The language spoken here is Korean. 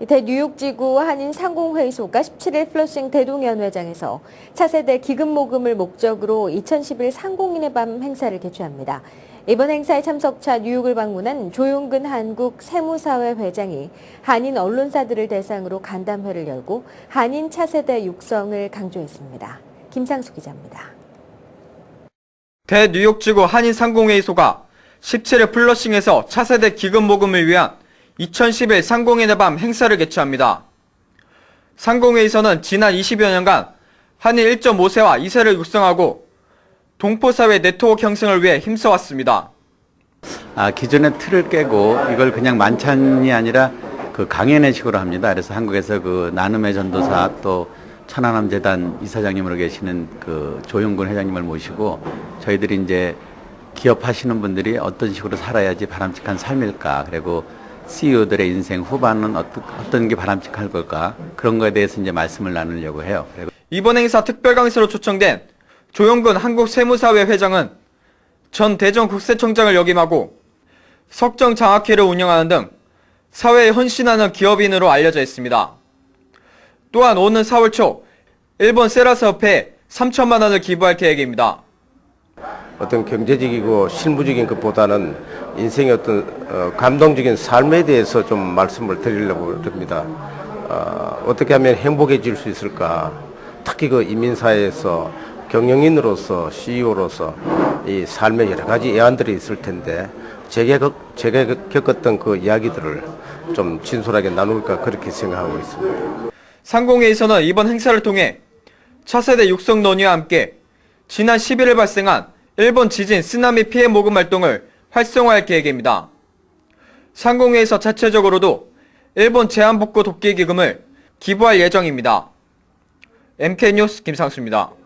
대뉴욕지구 한인 상공회의소가 17일 플러싱 대동연회장에서 차세대 기금 모금을 목적으로 2011 상공인의 밤 행사를 개최합니다. 이번 행사에 참석차 뉴욕을 방문한 조용근 한국 세무사회 회장이 한인 언론사들을 대상으로 간담회를 열고 한인 차세대 육성을 강조했습니다. 김상수 기자입니다. 대뉴욕지구 한인 상공회의소가 17일 플러싱에서 차세대 기금 모금을 위한 2011 상공인의 밤 행사를 개최합니다. 상공회의소는 지난 20여 년간 한인 1.5세와 2세를 육성하고 동포사회 네트워크 형성을 위해 힘써왔습니다. 아, 기존의 틀을 깨고 이걸 그냥 만찬이 아니라 그 강연회식으로 합니다. 그래서 한국에서 그 나눔의 전도사 또 천안함 재단 이사장님으로 계시는 그 조용근 회장님을 모시고 저희들이 이제 기업하시는 분들이 어떤 식으로 살아야지 바람직한 삶일까 그리고 CEO들의 인생 후반은 어떤, 어떤 게 바람직할 걸까 그런 거에 대해서 이제 말씀을 나누려고 해요. 이번 행사 특별 강사로 초청된 조영근 한국세무사회 회장은 전 대전 국세청장을 역임하고 석정 장학회를 운영하는 등 사회에 헌신하는 기업인으로 알려져 있습니다. 또한 오는 4월 초 일본 세라스 협회에 3천만 원을 기부할 계획입니다. 어떤 경제적이고 실무적인 것보다는 인생의 어떤 어, 감동적인 삶에 대해서 좀 말씀을 드리려고 합니다. 어, 어떻게 하면 행복해질 수 있을까? 특히 그 이민사회에서 경영인으로서 CEO로서 이 삶의 여러 가지 애환들이 있을 텐데 제가, 겪- 제가 겪었던 그 이야기들을 좀 진솔하게 나눌까 그렇게 생각하고 있습니다. 상공회에서는 이번 행사를 통해 차세대 육성 논의와 함께 지난 11일 발생한 일본 지진 쓰나미 피해 모금 활동을 활성화할 계획입니다. 상공회에서 자체적으로도 일본 재난복구 돕기 기금을 기부할 예정입니다. MK뉴스 김상수입니다.